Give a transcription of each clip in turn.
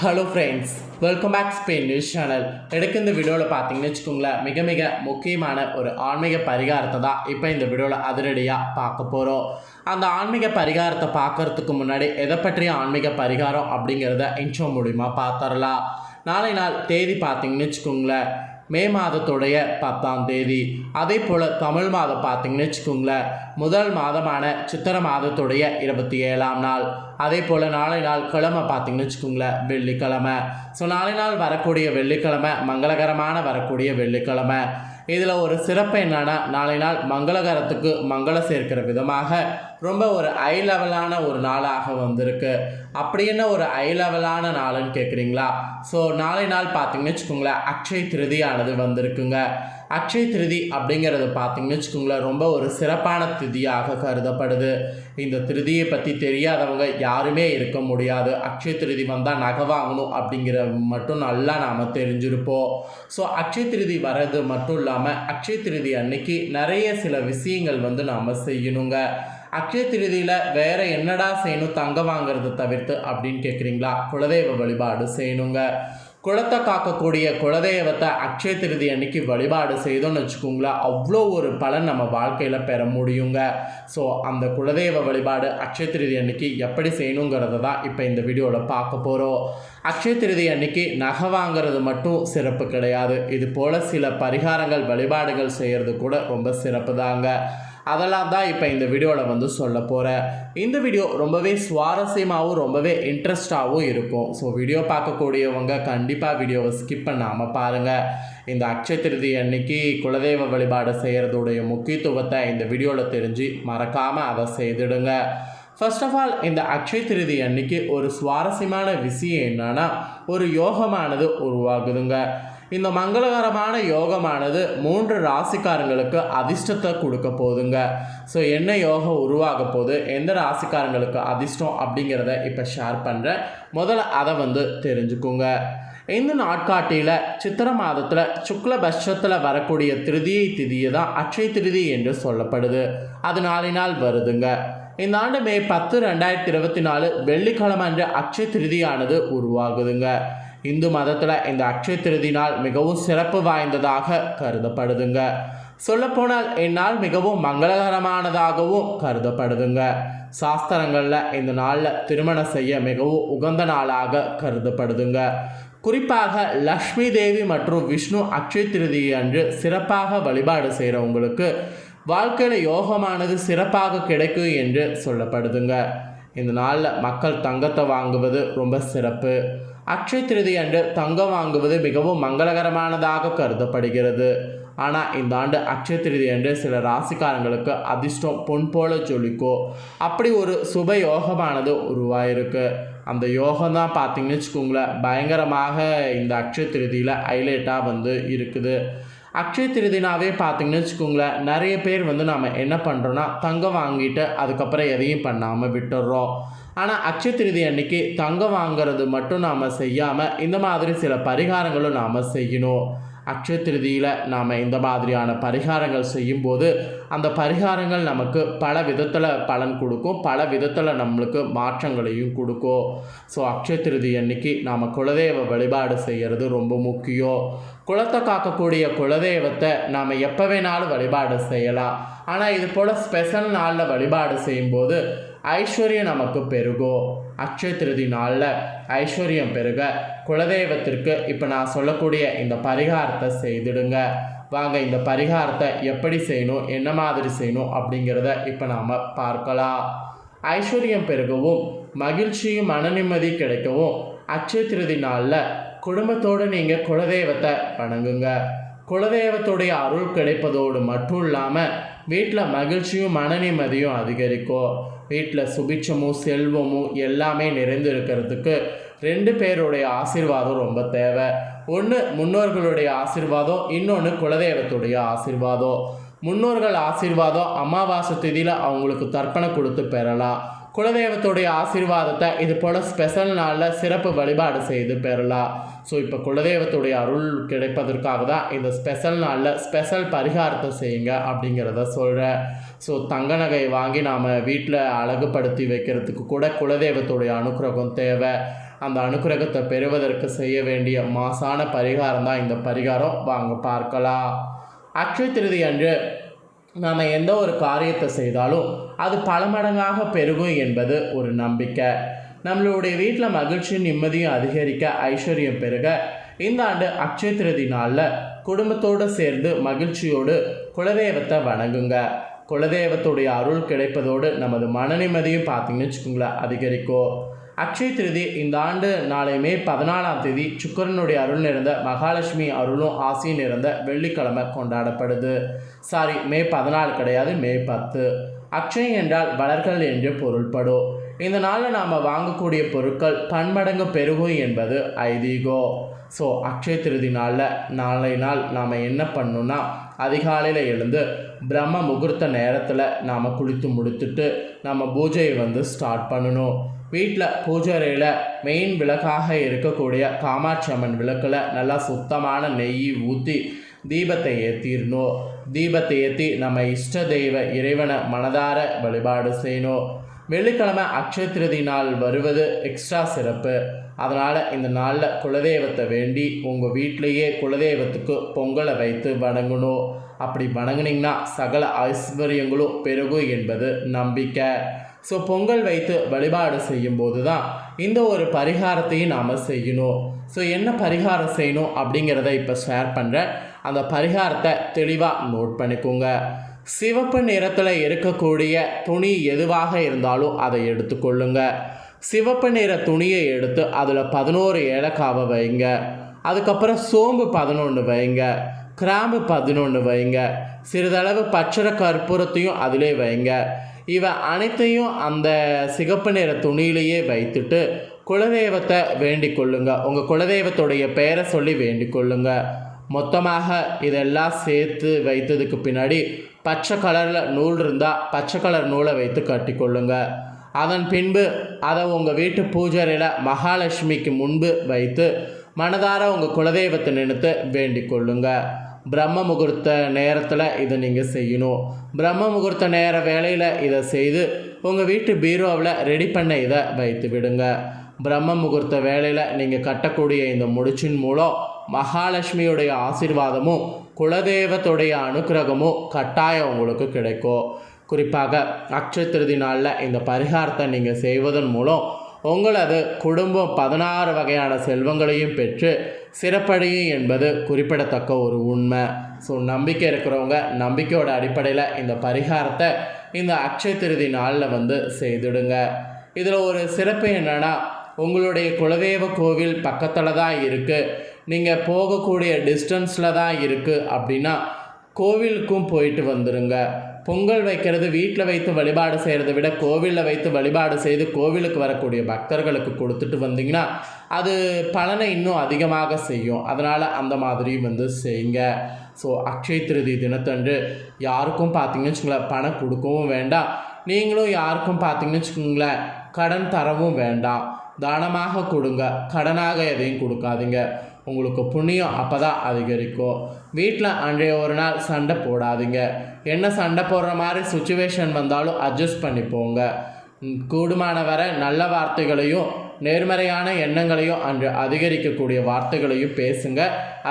Hello friends welcome back Spain news channel எனக்கு இந்த வீடியோவில் பார்த்தீங்கன்னு வச்சுக்கோங்களேன் மிக மிக முக்கியமான ஒரு ஆன்மீக பரிகாரத்தை தான் இப்போ இந்த வீடியோவில் அதிரடியாக பார்க்க போகிறோம் அந்த ஆன்மீக பரிகாரத்தை பார்க்கறதுக்கு முன்னாடி எதை பற்றிய ஆன்மீக பரிகாரம் அப்படிங்கிறத இன்ட்ரோ மூலிமா பார்த்துடலாம். நாளை நாள் தேதி பார்த்தீங்கன்னு வச்சுக்கோங்களேன். மே மாதத்துடைய பத்தாம் தேதி. அதே போல் தமிழ் மாதம் பார்த்தீங்கன்னு வச்சுக்கோங்களேன். முதல் மாதமான சித்திர மாதத்துடைய இருபத்தி ஏழாம் நாள். அதே போல் நாளை நாள் கிழமை பார்த்தீங்கன்னு வச்சுக்கோங்களேன் வெள்ளிக்கிழமை. ஸோ நாளை நாள் வரக்கூடிய வெள்ளிக்கிழமை மங்களகரமான வரக்கூடிய வெள்ளிக்கிழமை. இதில் ஒரு சிறப்பு என்னன்னா நாளை நாள் மங்களகரத்துக்கு மங்களம் சேர்க்கிற விதமாக ரொம்ப ஒரு ஐ லெவலான ஒரு நாளாக வந்திருக்கு. அப்படி என்ன ஒரு ஐ லெவலான நாளுன்னு கேட்குறீங்களா ஸோ நாளை நாள் பார்த்தீங்கன்னு வச்சுக்கோங்களேன் அக்ஷய திருதியானது வந்திருக்குங்க. அக்ஷய திருதி அப்படிங்கிறது பார்த்தீங்கன்னு வச்சுக்கோங்களேன் ரொம்ப ஒரு சிறப்பான திதியாக கருதப்படுது. இந்த திருதியை பற்றி தெரியாதவங்க யாருமே இருக்க முடியாது. அக்ஷய திருதி வந்தால் நகை வாங்கணும் அப்படிங்கிற மட்டும் நல்லா நாம் தெரிஞ்சிருப்போம். ஸோ அக்ஷய திருதி வர்றது மட்டும் இல்லாமல் அக்ஷய திருதி அன்னைக்கு நிறைய சில விஷயங்கள் வந்து நாம் செய்யணுங்க. அக்ஷய திருதியில் வேற என்னடா செய்யணும் தங்க வாங்குறதை தவிர்த்து அப்படின்னு கேட்குறீங்களா குலதெய்வ வழிபாடு செய்யணுங்க. குளத்தை காக்கக்கூடிய குலதெய்வத்தை அக்ஷய திருதி அன்னைக்கு வழிபாடு செய்தோம்னு வச்சுக்கோங்களேன் அவ்வளோ ஒரு பலன் நம்ம வாழ்க்கையில் பெற முடியுங்க. ஸோ அந்த குலதெய்வ வழிபாடு அக்ஷய திருதி அன்னைக்கு எப்படி செய்யணுங்கிறத தான் இப்போ இந்த வீடியோவில் பார்க்க போகிறோம் அக்ஷய திருதி அன்னைக்கு நகை வாங்குறது மட்டும் சிறப்பு கிடையாது. இது போல் சில பரிகாரங்கள் வழிபாடுகள் செய்கிறது கூட ரொம்ப சிறப்பு தாங்க. அதெல்லாம் தான் இப்போ இந்த வீடியோவில் வந்து சொல்ல போகிறேன் இந்த வீடியோ ரொம்பவே சுவாரஸ்யமாகவும் ரொம்பவே இன்ட்ரெஸ்டாகவும் இருக்கும். ஸோ வீடியோ பார்க்கக்கூடியவங்க கண்டிப்பாக வீடியோவை ஸ்கிப் பண்ணாமல் பாருங்கள் இந்த அக்ஷய திருதி அன்னைக்கு குலதெய்வ வழிபாடு செய்கிறதுடைய முக்கியத்துவத்தை இந்த வீடியோவில் தெரிஞ்சு மறக்காமல் அதை செய்திடுங்க. ஃபர்ஸ்ட் ஆஃப் ஆல் இந்த அக்ஷய திருதி அன்னைக்கு ஒரு சுவாரஸ்யமான விஷயம் என்னன்னா ஒரு யோகமானது உருவாகுதுங்க. இந்த மங்களகரமான யோகமானது மூன்று ராசிக்காரங்களுக்கு அதிர்ஷ்டத்தை கொடுக்க போகுதுங்க ஸோ என்ன யோகம் உருவாக போகுது? எந்த ராசிக்காரங்களுக்கு அதிர்ஷ்டம் அப்படிங்கிறத இப்போ ஷேர் பண்ணுறேன் முதல்ல அதை வந்து தெரிஞ்சுக்குங்க. இந்த நாட்காட்டியில் சித்திர மாதத்தில் சுக்ல பட்சத்தில் வரக்கூடிய திருதியை திதியை தான் அட்சய திருதி என்று சொல்லப்படுது. அது நாளை நாள் வருதுங்க. இந்த ஆண்டு மே பத்து ரெண்டாயிரத்தி இருபத்தி நாலு வெள்ளிக்கிழமை அன்று அட்சய திருதியானது உருவாகுதுங்க. இந்து மதத்தில் இந்த அட்சய திருதி நாள் மிகவும் சிறப்பு வாய்ந்ததாக கருதப்படுதுங்க. சொல்லப்போனால் இந்நாள் மிகவும் மங்களகரமானதாகவும் கருதப்படுதுங்க. சாஸ்திரங்களில் இந்த நாளில் திருமணம் செய்ய மிகவும் உகந்த நாளாக கருதப்படுதுங்க. குறிப்பாக லக்ஷ்மி தேவி மற்றும் விஷ்ணு அக்ஷய திருதி அன்று சிறப்பாக வழிபாடு செய்கிறவங்களுக்கு வாழ்க்கையில் யோகமானது சிறப்பாக கிடைக்கும் என்று சொல்லப்படுதுங்க. இந்த நாளில் மக்கள் தங்கத்தை வாங்குவது ரொம்ப சிறப்பு. அக்ஷய திருதி அன்று தங்கம் வாங்குவது மிகவும் மங்களகரமானதாக கருதப்படுகிறது. ஆனால் இந்த ஆண்டு அக்ஷய திருதி அன்று சில ராசிக்காரங்களுக்கு அதிர்ஷ்டம் பொன் போல ஜொலிக்கோ. அப்படி ஒரு சுப யோகமானது உருவாயிருக்கு. அந்த யோகம் தான் பார்த்தீங்கன்னு வச்சுக்கோங்களேன் பயங்கரமாக இந்த அக்ஷய திருதியில் ஹைலைட்டாக வந்து இருக்குது. அக்ஷய திருதினாவே பார்த்தீங்கன்னு வச்சுக்கோங்களேன் நிறைய பேர் வந்து நம்ம என்ன பண்ணுறோன்னா தங்கம் வாங்கிட்டு அதுக்கப்புறம் எதையும் பண்ணாமல் விட்டுடுறோம் ஆனால் அக்ஷய திருதி அன்னைக்கு தங்கம் வாங்குறது மட்டும் நாம் செய்யாமல் இந்த மாதிரி சில பரிகாரங்களும் நாம் செய்யணும். அக்ஷய திருதியில் நாம் இந்த மாதிரியான பரிகாரங்கள் செய்யும்போது அந்த பரிகாரங்கள் நமக்கு பல விதத்தில் பலன் கொடுக்கும். பல விதத்தில் நம்மளுக்கு மாற்றங்களையும் கொடுக்கும். ஸோ அக்ஷய திருதி அன்னைக்கு நாம் குலதெய்வ வழிபாடு செய்கிறது ரொம்ப முக்கியம். குலத்தை காக்கக்கூடிய குலதெய்வத்தை நாம் எப்போ வேணாலும் வழிபாடு செய்யலாம். ஆனால் இது போல் ஸ்பெஷல் நாளில் வழிபாடு செய்யும்போது ஐஸ்வர்யம் நமக்கு பெருகும் அக்ஷய திருதி நாளில் ஐஸ்வர்யம் பெருக. குலதெய்வத்திற்கு இப்போ நான் சொல்லக்கூடிய இந்த பரிகாரத்தை செய்திடுங்க. வாங்க இந்த பரிகாரத்தை எப்படி செய்யணும்? என்ன மாதிரி செய்யணும்? அப்படிங்கிறத இப்போ நாம் பார்க்கலாம். ஐஸ்வர்யம் பெருகவும் மகிழ்ச்சியும் மன நிம்மதி கிடைக்கவும் அக்ஷய திருதி நாளில் குடும்பத்தோடு நீங்கள் குலதெய்வத்தை வணங்குங்க. குலதெய்வத்துடைய அருள் கிடைப்பதோடு மட்டும் இல்லாமல் வீட்டில் மகிழ்ச்சியும் மன நிம்மதியும் அதிகரிக்கும். வீட்டில் சுபிட்சமும் செல்வமும் எல்லாமே நிறைந்து இருக்கிறதுக்கு ரெண்டு பேருடைய ஆசிர்வாதம் ரொம்ப தேவை. ஒன்று முன்னோர்களுடைய ஆசீர்வாதம் இன்னொன்று குலதெய்வத்துடைய ஆசீர்வாதம். முன்னோர்கள் ஆசீர்வாதம் அமாவாசை திதியில் அவங்களுக்கு தர்ப்பணம் கொடுத்து பெறலாம். குலதெய்வத்துடைய ஆசீர்வாதத்தை இது போல் ஸ்பெஷல் நாளில் சிறப்பு வழிபாடு செய்து பெறலாம். ஸோ இப்போ குலதெய்வத்துடைய அருள் கிடைப்பதற்காக தான் இந்த ஸ்பெஷல் நாளில் ஸ்பெஷல் பரிகாரத்தை செய்யுங்க அப்படிங்கிறத சொல்கிறேன் ஸோ தங்க நகை வாங்கி நாம் வீட்டில் அழகுபடுத்தி வைக்கிறதுக்கு கூட குலதெய்வத்துடைய அனுக்கிரகம் தேவை. அந்த அனுக்கிரகத்தை பெறுவதற்கு செய்ய வேண்டிய மாசான பரிகாரம் தான் இந்த பரிகாரம். வாங்க பார்க்கலாம். அக்ஷய திருதி அன்று நாம் எந்த ஒரு காரியத்தை செய்தாலும் அது பல மடங்காக பெருகும் என்பது ஒரு நம்பிக்கை. நம்மளுடைய வீட்டில் மகிழ்ச்சியும் நிம்மதியும் அதிகரிக்க ஐஸ்வர்யம் பெருக. இந்த ஆண்டு அக்ஷய திருதி நாளில் குடும்பத்தோடு சேர்ந்து மகிழ்ச்சியோடு குலதெய்வத்தை வணங்குங்க. குலதெய்வத்துடைய அருள் கிடைப்பதோடு நமது மன நிம்மதியும் பார்த்தீங்கன்னு வச்சுக்கோங்களேன் அதிகரிக்கும். அக்ஷய திருதி இந்த ஆண்டு நாளை மே பதினாலாம் தேதி சுக்கரனுடைய அருள் நிறைந்த மகாலட்சுமி அருளும் ஆசியும் நிறைந்த வெள்ளிக்கிழமை கொண்டாடப்படுது. சாரி மே பதினாலு கிடையாது மே பத்து. அக்ஷயம் என்றால் வளர்கள் என்று பொருள்படும். இந்த நாளில் நாம் வாங்கக்கூடிய பொருட்கள் பன்மடங்கு பெருகும் என்பது ஐதீகோ ஸோ அக்ஷய திருதி நாளில் நாளை நாள் நாம் என்ன பண்ணணும்னா அதிகாலையில் எழுந்து பிரம்ம முகூர்த்த நேரத்தில் நாம் குளித்து முடித்துட்டு நம்ம பூஜையை வந்து ஸ்டார்ட் பண்ணணும். வீட்டில் பூஜை மெயின் விளக்காக இருக்கக்கூடிய காமாட்சி அம்மன் விளக்கில் நல்லா சுத்தமான நெய் ஊற்றி தீபத்தை ஏற்றிடணும் தீபத்தை ஏற்றி நம்ம இஷ்ட தெய்வ இறைவனை மனதார வழிபாடு செய்யணும். வெள்ளிக்கிழமை அக்ஷய திருதி நாள் வருவது எக்ஸ்ட்ரா சிறப்பு. அதனால் இந்த நாளில் குலதெய்வத்தை வேண்டி உங்கள் வீட்டிலேயே குலதெய்வத்துக்கு பொங்கலை வைத்து வணங்கணும். அப்படி வணங்குனிங்கன்னா சகல ஐஸ்வர்யங்களும் பெருகும் என்பது நம்பிக்கை. ஸோ பொங்கல் வைத்து வழிபாடு செய்யும்போது தான் இந்த ஒரு பரிகாரத்தையும் நாம் செய்யணும். ஸோ என்ன பரிகாரம் செய்யணும் அப்படிங்கிறத இப்போ ஷேர் பண்ணுறேன் அந்த பரிகாரத்தை தெளிவாக நோட் பண்ணிக்கோங்க. சிவப்பு நிறத்தில் இருக்கக்கூடிய துணி எதுவாக இருந்தாலும் அதை எடுத்துக்கொள்ளுங்க சிவப்பு நிற துணியை எடுத்து அதில் பதினோரு ஏலக்காவை வைங்க. அதுக்கப்புறம் சோம்பு பதினொன்று வைங்க. கிராம்பு பதினொன்று வைங்க. சிறிதளவு பச்சரை கற்பூரத்தையும் அதிலே வைங்க. இவை அனைத்தையும் அந்த சிகப்பு நிற துணியிலேயே வைத்துட்டு குலதெய்வத்தை வேண்டிக் கொள்ளுங்க. உங்கள் குலதெய்வத்துடைய பெயரை சொல்லி வேண்டிக் கொள்ளுங்க. மொத்தமாக இதெல்லாம் சேர்த்து வைத்ததுக்கு பின்னாடி பச்சை கலரில் நூல் இருந்தால் பச்சை கலர் நூலை வைத்து கட்டிக்கொள்ளுங்கள் அதன் பின்பு அதை உங்கள் வீட்டு பூஜரையில் மகாலட்சுமிக்கு முன்பு வைத்து மனதார உங்கள் குலதெய்வத்தை நினைத்து வேண்டிக் கொள்ளுங்கள் பிரம்ம முகூர்த்த நேரத்தில் இதை நீங்கள் செய்யணும். பிரம்ம முகூர்த்த நேர வேலையில் இதை செய்து உங்கள் வீட்டு பீரோவில் ரெடி பண்ண இதை வைத்து விடுங்க. பிரம்ம முகூர்த்த வேலையில் நீங்கள் கட்டக்கூடிய இந்த முடிச்சின் மூலம் மகாலட்சுமியுடைய ஆசீர்வாதமும் குலதெய்வத்துடைய அனுக்கிரகமும் கட்டாயம் உங்களுக்கு கிடைக்கும். குறிப்பாக அக்ஷய திருதி நாளில் இந்த பரிகாரத்தை நீங்கள் செய்வதன் மூலம் உங்களது குடும்பம் பதினாறு வகையான செல்வங்களையும் பெற்று சிறப்படையும் என்பது குறிப்பிடத்தக்க ஒரு உண்மை. ஸோ நம்பிக்கை இருக்கிறவங்க நம்பிக்கையோட அடிப்படையில் இந்த பரிகாரத்தை இந்த அக்ஷய திருதி நாளில் வந்து செய்துடுங்க. இதில் ஒரு சிறப்பு என்னென்னா உங்களுடைய குலதெய்வ கோவில் பக்கத்தில் தான் இருக்குது நீங்கள் போகக்கூடிய டிஸ்டன்ஸில் தான் இருக்குது அப்படின்னா கோவிலுக்கும் போயிட்டு வந்துடுங்க பொங்கல் வைக்கிறது வீட்டில் வைத்து வழிபாடு செய்கிறத விட கோவிலில் வைத்து வழிபாடு செய்து கோவிலுக்கு வரக்கூடிய பக்தர்களுக்கு கொடுத்துட்டு வந்தீங்கன்னா அது பலனை இன்னும் அதிகமாக செய்யும். அதனால் அந்த மாதிரியும் வந்து செய்யுங்க. ஸோ அக்ஷய திருதி தினத்தன்று யாருக்கும் பார்த்தீங்கன்னு வச்சுக்கோங்களேன் பணம் கொடுக்கவும் வேண்டாம். நீங்களும் யாருக்கும் பார்த்தீங்கன்னு வச்சுக்கோங்களேன் கடன் தரவும் வேண்டாம். தானமாக கொடுங்க. கடனாக எதையும் கொடுக்காதீங்க. உங்களுக்கு புண்ணியம் அப்போ தான் அதிகரிக்கும். வீட்டில் அன்றைய ஒரு நாள் சண்டை போடாதீங்க. என்ன சண்டை போடுற மாதிரி சுச்சுவேஷன் வந்தாலும் அட்ஜஸ்ட் பண்ணி போங்க கூடுமான வரை நல்ல வார்த்தைகளையும் நேர்மறையான எண்ணங்களையும் அன்று அதிகரிக்கக்கூடிய வார்த்தைகளையும் பேசுங்க.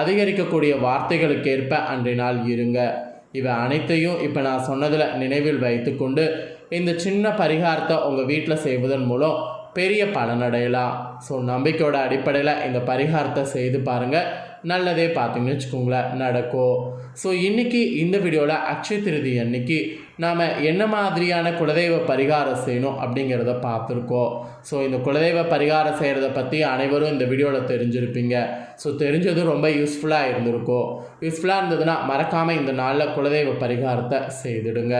அதிகரிக்கக்கூடிய வார்த்தைகளுக்கேற்ப அன்றைய நாள் இருங்க. இவை அனைத்தையும் இப்போ நான் சொன்னதில் நினைவில் வைத்துக்கொண்டு இந்த சின்ன பரிகாரத்தை உங்கள் வீட்டில் செய்வதன் மூலம் பெரிய பலனடையலாம் ஸோ நம்பிக்கையோட அடிப்படையில் இந்த பரிகாரத்தை செய்து பாருங்கள் நல்லதே பார்த்தீங்கன்னு வச்சுக்கோங்களேன் நடக்கும். ஸோ இன்றைக்கி இந்த வீடியோவில் அக்ஷய திருதி அன்னைக்கு நாம் என்ன மாதிரியான குலதெய்வ பரிகாரம் செய்யணும் அப்படிங்கிறத பார்த்துருக்கோம். ஸோ இந்த குலதெய்வ பரிகாரம் செய்கிறத பற்றி அனைவரும் இந்த வீடியோவில் தெரிஞ்சிருப்பீங்க. ஸோ தெரிஞ்சது ரொம்ப யூஸ்ஃபுல்லாக இருந்திருக்கும். யூஸ்ஃபுல்லாக இருந்ததுன்னா மறக்காமல் இந்த நாளில் குலதெய்வ பரிகாரத்தை செய்துடுங்க.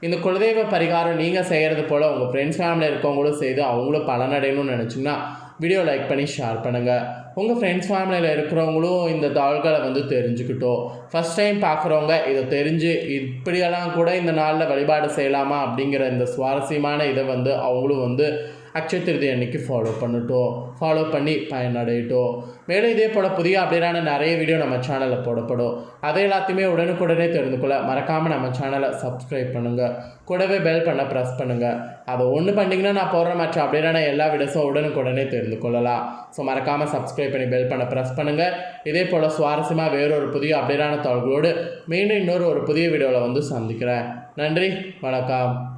இந்த குலதெய்வ பரிகாரம் நீங்கள் செய்கிறது போல் உங்கள் ஃப்ரெண்ட்ஸ் ஃபேமிலியில் இருக்கவங்களும் செய்து அவங்களும் பலனடையணும்னு நினச்சிங்கன்னா வீடியோ லைக் பண்ணி ஷேர் பண்ணுங்கள் உங்கள் ஃப்ரெண்ட்ஸ் ஃபேமிலியில் இருக்கிறவங்களும் இந்த தாள்களை வந்து தெரிஞ்சுக்கிட்டோம். ஃபஸ்ட் டைம் பார்க்குறவங்க இதை தெரிஞ்சு இப்படியெல்லாம் கூட இந்த நாளில் வழிபாடு செய்யலாமா அப்படிங்கிற இந்த சுவாரஸ்யமான இதை வந்து அவங்களும் வந்து அக்ஷய திருதி அன்னைக்கு ஃபாலோ பண்ணட்டும். ஃபாலோ பண்ணி பயனடையட்டும். மேலும் இதே போல் புதிய அப்டேட்டான நிறைய வீடியோ நம்ம சேனலில் போடப்படும். அதை எல்லாத்தையுமே உடனுக்குடனே தெரிந்து கொள்ள மறக்காமல் நம்ம சேனலை சப்ஸ்கிரைப் பண்ணுங்கள் கூடவே பெல் பண்ண ப்ரெஸ் பண்ணுங்கள் அதை ஒன்று பண்ணிங்கன்னா நான் போடுற மற்ற அப்டேட்டான எல்லா வீடியோஸும் உடனுக்குடனே தெரிந்து கொள்ளலாம். ஸோ மறக்காமல் சப்ஸ்கிரைப் பண்ணி பெல் பண்ண ப்ரெஸ் பண்ணுங்கள் இதே போல் சுவாரஸ்யமாக வேறொரு புதிய அப்டேட்டான தகவலோடு மீண்டும் இன்னொரு ஒரு புதிய வீடியோவில் வந்து சந்திக்கிறேன். நன்றி. வணக்கம்.